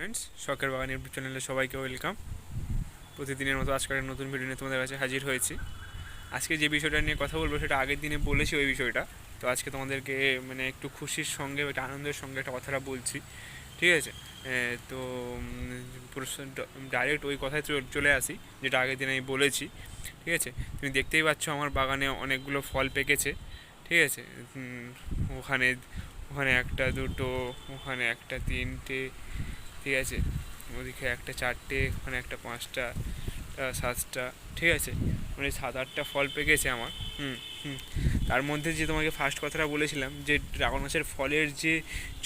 Friends শখের বাগান YouTube চ্যানেলে সবাইকে ওয়েলকাম প্রতিদিনের মতো আজকের নতুন ভিডিও নিয়ে তোমাদের কাছে হাজির হয়েছি। আজকে যে বিষয়টা নিয়ে কথা বলব সেটা আগের দিনে বলেছি ওই বিষয়টা। তো আজকে তোমাদেরকে মানে একটু খুশির সঙ্গে, একটা আনন্দের সঙ্গে একটা কথাটা বলছি। ঠিক আছে? তো ডাইরেক্ট ওই কথায় চলে আসি, যেটা আগের দিন আমি বলেছি। ঠিক আছে? তুমি দেখতেই পাচ্ছ আমার বাগানে অনেকগুলো ফল পেকেছে। ঠিক আছে? ওখানে ওখানে একটা, দুটো, ওখানে একটা, তিনটে ঠিক আছে? ওদিকে একটা চারটে ওখানে একটা পাঁচটা সাতটা ঠিক আছে? মানে সাত আটটা ফল পেকেছে আমার। হুম হুম। তার মধ্যে যে তোমাকে ফার্স্ট কথাটা বলেছিলাম, যে ড্রাগন গাছের ফলের যে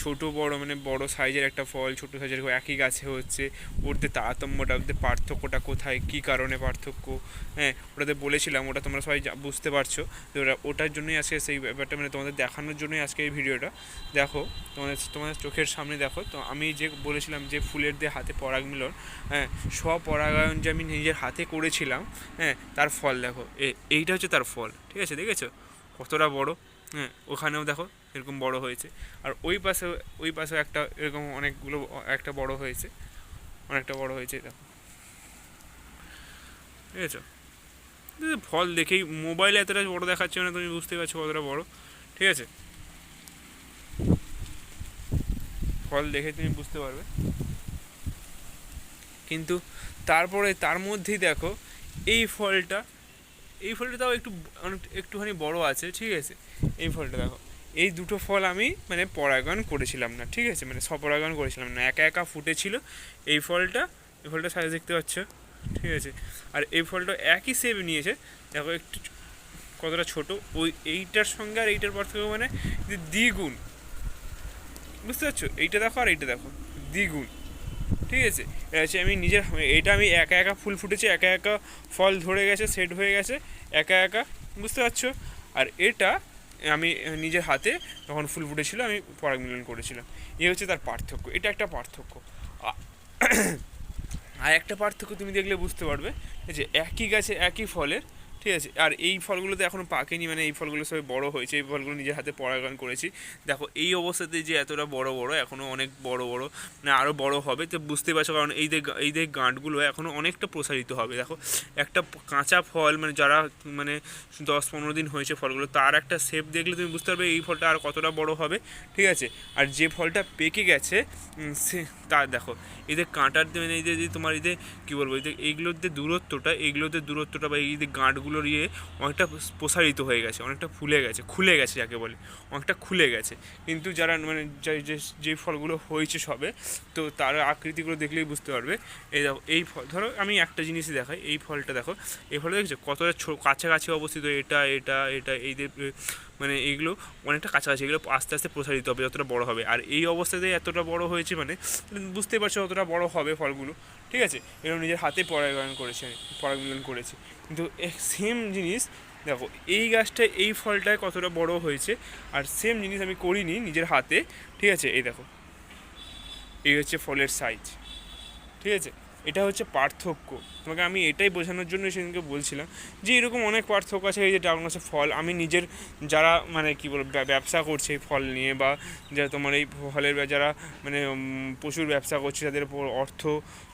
ছোট বড় মানে বড় সাইজের একটা ফল, ছোট সাইজের একই গাছে হচ্ছে ওরতে তারতম্যটা ওদের পার্থক্যটা কোথায়, কী কারণে পার্থক্য হ্যাঁ ওটাতে বলেছিলাম, ওটা তোমরা সবাই বুঝতে পারছ। তো ওটা ওটার জন্যই আজকে সেই ব্যাপারটা মানে তোমাদের দেখানোর জন্যই আজকে এই ভিডিওটা। দেখো, তোমাদের তোমাদের চোখের সামনে দেখো, তো আমি যে বলেছিলাম যে ফুলের দিয়ে হাতে পরাগ মিলন হ্যাঁ স্বপরাগায়ন যে আমি নিজের হাতে করেছিলাম হ্যাঁ তার ফল, দেখো। এ- এইটা হচ্ছে তার ফল, ঠিক আছে? দেখেছ? কতটা বড়? হ্যাঁ ওখানেও দেখো এরকম বড় হয়েছে। আর ওই পাশে ওই পাশেও একটা এরকম অনেকগুলো একটা বড় হয়েছে। অনেকটা বড় হয়েছে, দেখো। ঠিক আছে ফল দেখেই মোবাইলে এতটা বড় দেখাচ্ছে না তুমি বুঝতে পারছ কতটা বড়, ঠিক আছে? ফল দেখে তুমি বুঝতে পারবে। কিন্তু তারপরে, তার মধ্যেই দেখো এই ফলটা এই ফলটা তাও একটু একটুখানি বড় আছে, ঠিক আছে? এই ফলটা দেখো, এই দুটো ফল আমি মানে পরাগায়ন করেছিলাম না, ঠিক আছে? মানে স্বপরাগায়ন করেছিলাম না, একা একা ফুটেছিল এই ফলটা এই ফলটা সাইজ দেখতে পাচ্ছ? ঠিক আছে? আর এই ফলটা একই সেপ নিয়েছে, দেখো একটু কতটা ছোট, ওই এইটার সঙ্গে আর এইটার পার্থক্য মানে দ্বিগুণ। বুঝতে পারছ? এইটা দেখো আর এইটা দেখো, দ্বিগুণ। ঠিক আছে? হচ্ছে আমি নিজের, এটা আমি একা একা ফুল ফুটেছে, একা একা ফল ধরে গেছে সেট হয়ে গেছে, একা একা, বুঝতে পারছ? আর এটা আমি নিজের হাতে যখন ফুল ফুটেছিল, আমি পরাগ মিলন করেছিলাম। এই হচ্ছে তার পার্থক্য, এটা একটা পার্থক্য। আর একটা পার্থক্য তুমি দেখলে বুঝতে পারবে, যে একই গাছে একই ফলের ঠিক আছে, আর এই ফলগুলোতে এখনও পাকেনি মানে এই ফলগুলো সবাই বড় হয়েছে, এই ফলগুলো নিজের হাতে পরাগায়ন করেছি। দেখো, এই অবস্থাতে যে এতটা বড় বড় এখনও অনেক বড় বড় মানে আরও বড় হবে, তো বুঝতে পারছ, কারণ এই এই যে গাঁটগুলো এখনও অনেকটা প্রসারিত হবে। দেখো, একটা কাঁচা ফল মানে যারা মানে দশ পনেরো দিন হয়েছে ফলগুলো, তার একটা শেপ দেখলে তুমি বুঝতে পারবে, এই ফলটা আর কতটা বড় হবে, ঠিক আছে? আর যে ফলটা পেকে গেছে সে তার দেখো এদের কাঁটার মানে এই যে তোমার এই যে, কী বলব, এই যে এইগুলোর যে দূরত্বটা এইগুলোতে দূরত্বটা বা এই যে গাঁটগুলোর ইয়ে অনেকটা প্রসারিত হয়ে গেছে, অনেকটা ফুলে গেছে, খুলে গেছে যাকে বলে, অনেকটা খুলে গেছে। কিন্তু যারা মানে যে- ফলগুলো হয়েছে সবে, তো তার আকৃতিগুলো দেখলেই বুঝতে পারবে। এই দেখো, এই ফল, ধরো আমি একটা জিনিসই দেখাই, এই ফলটা দেখো, এই ফলটা দেখছ? কতটা কাছাকাছি অবস্থিত, এটা এটা এটা, এই মানে এইগুলো অনেকটা কাছাকাছি, এগুলো আস্তে আস্তে প্রসারিত হবে, যতটা বড় হবে। আর এই অবস্থাতে এতটা বড় হয়েছে মানে বুঝতেই পারছ অতটা বড় হবে ফলগুলো। ঠিক আছে? এরকম নিজের হাতে পরাগায়ন করেছে পরাগমিলন করেছে। কিন্তু সেম জিনিস, দেখো, এই গাছটা, এই ফলটায় কতটা বড় হয়েছে, আর সেম জিনিস আমি করিনি নিজের হাতে। ঠিক আছে? এই দেখো, এই হচ্ছে ফলের সাইজ ঠিক আছে? এটা হচ্ছে পার্থক্য। তোমাকে আমি এটাই বোঝানোর জন্য সেদিনকে বলছিলাম যে এরকম অনেক পার্থক্য আছে, এই যে ড্রাগন গাছের ফল। আমি নিজের যারা মানে কী বলব ব্যবসা করছে এই ফল নিয়ে বা যারা তোমার এই ফলের যারা মানে প্রচুর ব্যবসা করছে, যাদের অর্থ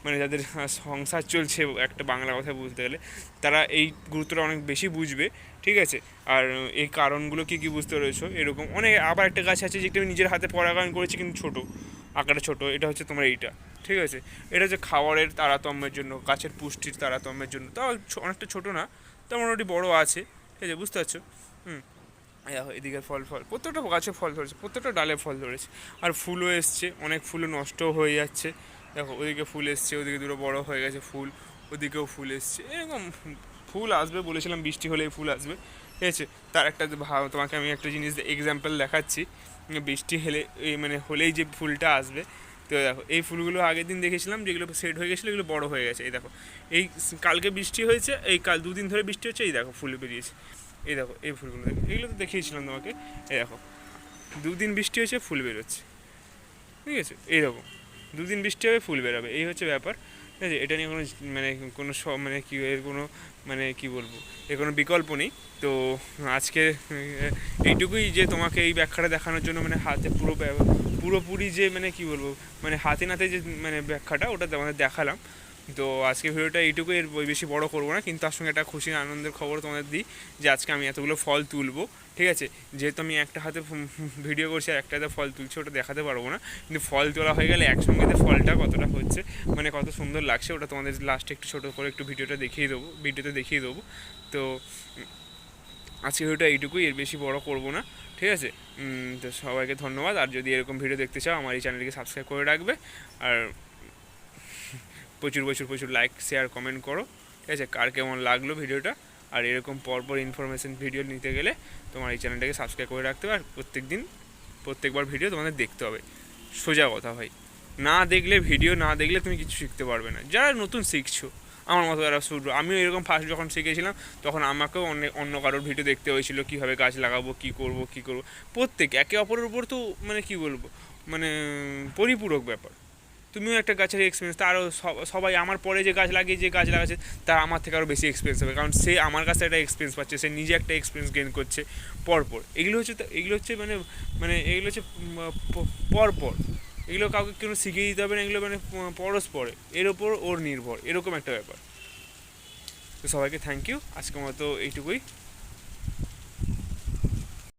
মানে যাদের সংসার চলছে একটা বাংলা কথা বলতে গেলে, তারা এই গুরুত্বটা অনেক বেশি বুঝবে, ঠিক আছে? আর এই কারণগুলো কী কী বুঝতে পেরেছ? এরকম অনেক, আবার একটা গাছ আছে যেটা আমি নিজের হাতে পরাগায়ন করেছি কিন্তু ছোটো, আকারটা ছোটো, এটা হচ্ছে তোমার এইটা। ঠিক আছে? এটা যে খাবারের তারতম্যের জন্য, গাছের পুষ্টির তারতম্যের জন্য, তাও অনেকটা ছোটো না, তা মোটামুটি বড় আছে, ঠিক আছে, বুঝতে পারছ? হুম এদিকে ফল ফল, প্রত্যেকটা গাছে ফল ধরেছে, প্রত্যেকটা ডালে ফল ধরেছে, আর ফুলও এসছে, অনেক ফুলও নষ্ট হয়ে যাচ্ছে, দেখো, ওদিকে ফুল এসছে, ওদিকে দুটো বড় হয়ে গেছে ফুল, ওদিকেও ফুল এসছে, এরকম ফুল আসবে বলেছিলাম, বৃষ্টি হলেই ফুল আসবে, ঠিক আছে? তার একটা ভাব তোমাকে আমি একটা জিনিস এক্সাম্পল দেখাচ্ছি, বৃষ্টি হলে মানে হলেই যে ফুলটা আসবে তো দেখো, এই ফুলগুলো আগের দিন দেখেছিলাম, যেগুলো সেট হয়ে গেছিল, এগুলো বড় হয়ে গেছে। এই দেখো, এই কালকে বৃষ্টি হয়েছে, এই কাল দুদিন ধরে বৃষ্টি হচ্ছে, এই দেখো ফুল বেরিয়েছে। এই দেখো, এই ফুলগুলো দেখো, এগুলো তো দেখিয়েছিলাম তোমাকে। এই দেখো, দুদিন বৃষ্টি হয়েছে, ফুল বেরোচ্ছে। ঠিক আছে এইরকম দুদিন বৃষ্টি হবে, ফুল বেরোবে। এই হচ্ছে ব্যাপার। ঠিক আছে, এটা নিয়ে কোনো মানে কোনো সব মানে কী, এর কোনো মানে কি বলব, এর কোনো বিকল্প নেই। তো আজকে এইটুকুই যে তোমাকে এই ব্যাখ্যাটা দেখানোর জন্য মানে হাতে পুরো পুরোপুরি যে মানে কি বলব মানে হাতে নাতে যে মানে ব্যাখ্যাটা ওটা তোমাদের দেখালাম। তো আজকে ভিডিওটা এইটুকু এর বেশি বড় করব না, কিন্তু তার সঙ্গে একটা খুশি আনন্দের খবর তোমাদের দিই যে, আজকে আমি এতগুলো ফল তুলবো, ঠিক আছে? যেহেতু আমি একটা হাতে ভিডিও করছি আর একটা হাতে ফল তুলছি, ওটা দেখাতে পারব না। কিন্তু ফল তোলা হয়ে গেলে একসঙ্গে ফলটা কতটা হচ্ছে মানে কত সুন্দর লাগছে, ওটা তোমাদের লাস্টে একটু ছোটো করে একটু ভিডিওটা দেখিয়ে দেবো, ভিডিওতে দেখিয়ে দেবো। তো আজকে ভিডিওটা এইটুকুই, এর বেশি বড় করব না। ঠিক আছে? তো সবাইকে ধন্যবাদ। আর যদি এরকম ভিডিও দেখতে চাও, আমার এই চ্যানেলকে সাবস্ক্রাইব করে রাখবে। আর প্রচুর প্রচুর প্রচুর লাইক শেয়ার কমেন্ট করো। ঠিক আছে? কার কেমন লাগল ভিডিওটা? আর এরকম পরপর ইনফরমেশন ভিডিও নিতে গেলে তোমার এই চ্যানেলটাকে সাবস্ক্রাইব করে রাখতে হবে। আর প্রত্যেক দিন প্রত্যেকবার ভিডিও তোমাদের দেখতে হবে। সোজা কথা ভাই। না দেখলে ভিডিও না দেখলে তুমি কিছু শিখতে পারবে না। যারা নতুন শিখছো আমার মতো যারা শুরু আমিও এরকম ফার্স্ট যখন শিখেছিলাম, তখন আমাকেও অনেক অন্য কারোর ভিডিও দেখতে হয়েছিল, কীভাবে গাছ লাগাবো, কী করব কী করব। প্রত্যেক, একে অপরের উপর তো মানে কি বলব মানে পরিপূরক ব্যাপার। তুমিও একটা গাছের এক্সপিরিয়েন্স তারও সব- সবাই আমার পরে যে গাছ লাগিয়ে, যে গাছ লাগাচ্ছে তার আমার থেকে আরও বেশি এক্সপিরিয়েন্স হবে। কারণ সে আমার কাছে একটা এক্সপিরিয়েন্স পাচ্ছে, সে নিজে একটা এক্সপিরিয়েন্স গেইন করছে, পরপর। এগুলো হচ্ছে এগুলো হচ্ছে মানে মানে এগুলো হচ্ছে পরপর। এগুলো কাউকে কোনো শিখিয়ে দিতে হবে না, এগুলো মানে পরস্পরে। এর ওপর ওর নির্ভর, এরকম একটা ব্যাপার। তো সবাইকে থ্যাংক ইউ আজকের মতো এইটুকুই।